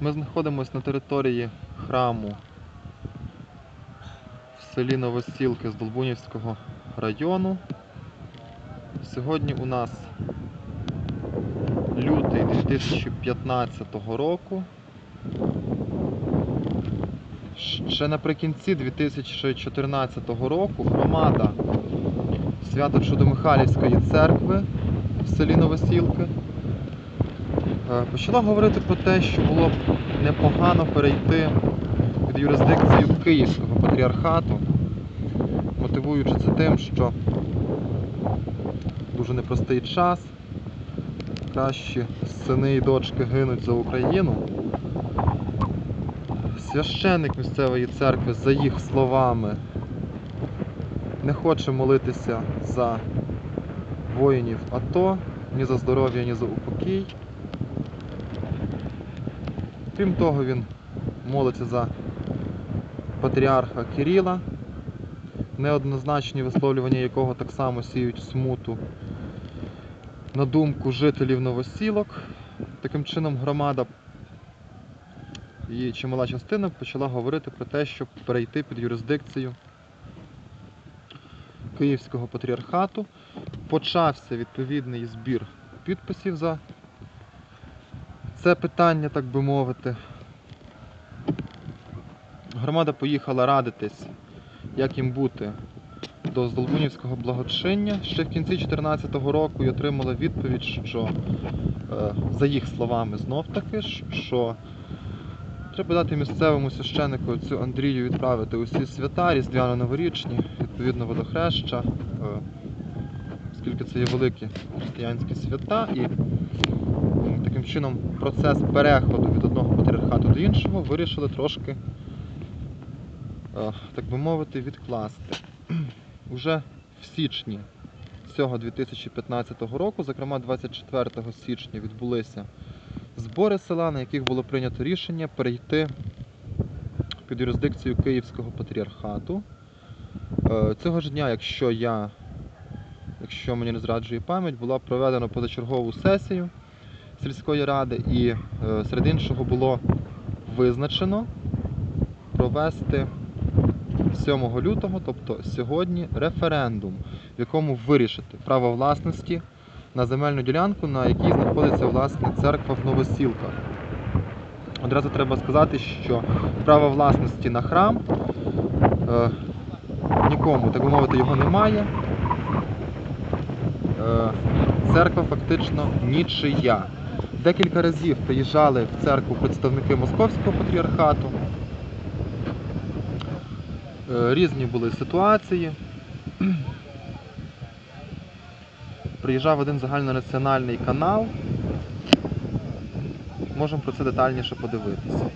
Ми знаходимося на території храму в селі Новосілки з Долбунівського району. Сьогодні у нас лютий 2015 року. Ще наприкінці 2014 року громада Свято-Чудомихайлівської церкви в селі Новосілки почала говорити про те, що було б непогано перейти під юрисдикцію Київського патріархату, мотивуючи це тим, що дуже непростий час, кращі сини і дочки гинуть за Україну. Священник місцевої церкви, за їх словами, не хоче молитися за воїнів АТО, ні за здоров'я, ні за упокій. Крім того, він молиться за патріарха Кирила, неоднозначні висловлювання якого так само сіють смуту на думку жителів новосілок. Таким чином громада і чимала частина почала говорити про те, щоб перейти під юрисдикцію Київського патріархату. Почався відповідний збір підписів за це питання, так би мовити. Громада поїхала радитись, як їм бути до Здолбунівського благочиння ще в кінці 2014 року і отримала відповідь, що е, за їх словами знов таки, що треба дати місцевому священнику отцю Андрію відправити усі свята, різдвяно-новорічні, відповідно водохреща, е, оскільки це є великі християнські свята, і таким чином процес переходу від одного патріархату до іншого вирішили трошки, е, так би мовити, відкласти. Уже в січні цього 2015 року, зокрема 24 січня, відбулися збори села, на яких було прийнято рішення перейти під юрисдикцію Київського патріархату. Е, Цього ж дня, якщо я, якщо мені не зраджує пам'ять, була проведена позачергову сесію сільської ради і е, серед іншого було визначено провести 7 лютого, тобто сьогодні, референдум, в якому вирішити право власності на земельну ділянку, на якій знаходиться власне церква в Новосілках. Одразу треба сказати, що право власності на храм е, нікому, так би мовити, його немає. Е, церква фактично нічия. Декілька разів приїжджали в церкву представники Московського патріархату. Е, Різні були ситуації. Приїжджав один загальнонаціональний канал. Можемо про це детальніше подивитися.